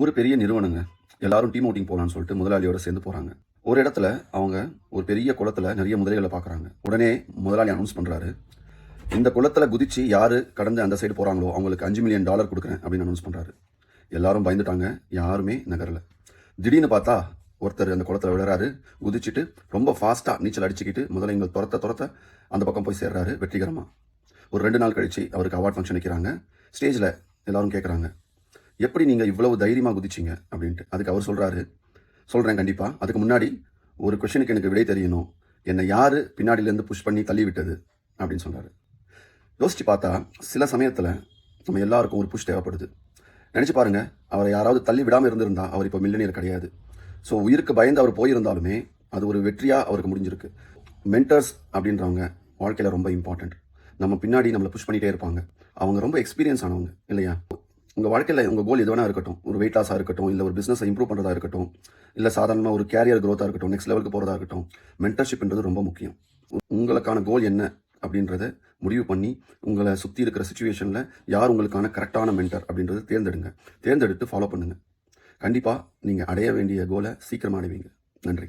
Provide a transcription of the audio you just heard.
ஒரு பெரிய நிறுவனங்க. எல்லாரும் டீம் அவுட்டிங் போகலான்னு சொல்லிட்டு முதலாளியோட சேர்ந்து போகிறாங்க ஒரு இடத்துல அவங்க ஒரு பெரிய குளத்துல நிறைய முதலைகளை பார்க்குறாங்க உடனே முதலாளி அனௌன்ஸ் பண்ணுறாரு இந்த குளத்தில் குதிச்சு யார் கடந்து அந்த சைடு போகிறாங்களோ அவங்களுக்கு அஞ்சு மில்லியன் டாலர் கொடுக்குறேன் அப்படின்னு அனௌன்ஸ் பண்ணுறாரு எல்லாரும் பயந்துட்டாங்க. யாருமே நகரல. திடீர்னு பார்த்தா ஒருத்தர் அந்த குளத்துல விழுறாரு. குதிச்சுட்டு ரொம்ப ஃபாஸ்ட்டாக நீச்சல் அடிச்சுக்கிட்டு முதலைங்கள் துரத்த துரத்த அந்த பக்கம் போய் சேர்றாரு வெற்றிகரமாக ஒரு ரெண்டு நாள் கழித்து அவருக்கு அவார்ட் ஃபங்க்ஷன் வைக்கிறாங்க. ஸ்டேஜில் எல்லாரும் கேட்குறாங்க எப்படி நீங்கள் இவ்வளவு தைரியமாக குதிச்சிங்க அப்படின்ட்டு. அதுக்கு அவர் சொல்கிறாரு சொல்கிறேன் கண்டிப்பாக அதுக்கு முன்னாடி ஒரு கொஷனுக்கு எனக்கு விடை தெரியணும். என்னை யார் பின்னாடியிலேருந்து புஷ் பண்ணி தள்ளி விட்டது அப்படின்னு சொல்கிறாரு யோசிச்சு பார்த்தா சில சமயத்தில் நம்ம எல்லாருக்கும் ஒரு புஷ் தேவைப்படுது. நினச்சி பாருங்கள் அவரை யாராவது தள்ளி விடாமல் இருந்திருந்தா அவர் இப்போ மில்லினியர் கிடையாது. ஸோ உயிருக்கு பயந்து அவர் போயிருந்தாலுமே அது ஒரு வெற்றியாக அவருக்கு முடிஞ்சிருக்கு. மென்டர்ஸ் அப்படின்றவங்க வாழ்க்கையில் ரொம்ப இம்பார்ட்டண்ட் நம்ம பின்னாடி நம்மளை புஷ் பண்ணிகிட்டே இருப்பாங்க. அவங்க ரொம்ப எக்ஸ்பீரியன்ஸ் ஆனவங்க இல்லையா? உங்கள் வாழ்க்கையில் உங்கள் கோல் எது வேணா இருக்கட்டும். ஒரு வெயிட் லாஸாக இருக்கட்டும் இல்லை ஒரு பிஸ்னஸை இம்ப்ரூவ் பண்ணுறதா இருக்கட்டும் இல்லை சாதாரணமாக ஒரு கேரியர் க்ரோத்தாக இருக்கட்டும் நெக்ஸ்ட் லெவலுக்கு போகிறதா இருக்கட்டும் மென்டர்ஷிப்ன்றது ரொம்ப முக்கியம். உங்களுக்கான கோல் என்ன அப்படின்றத முடிவு பண்ணி உங்களை சுற்றி இருக்கிற சுச்சுவேஷனில் யார் உங்களுக்கான கரெக்டான மென்டர் அப்படின்றத தேர்ந்தெடுங்க. தேர்ந்தெடுத்து ஃபாலோ பண்ணுங்கள் கண்டிப்பாக நீங்கள் அடைய வேண்டிய கோலை சீக்கிரமாக அடைவீங்க நன்றி.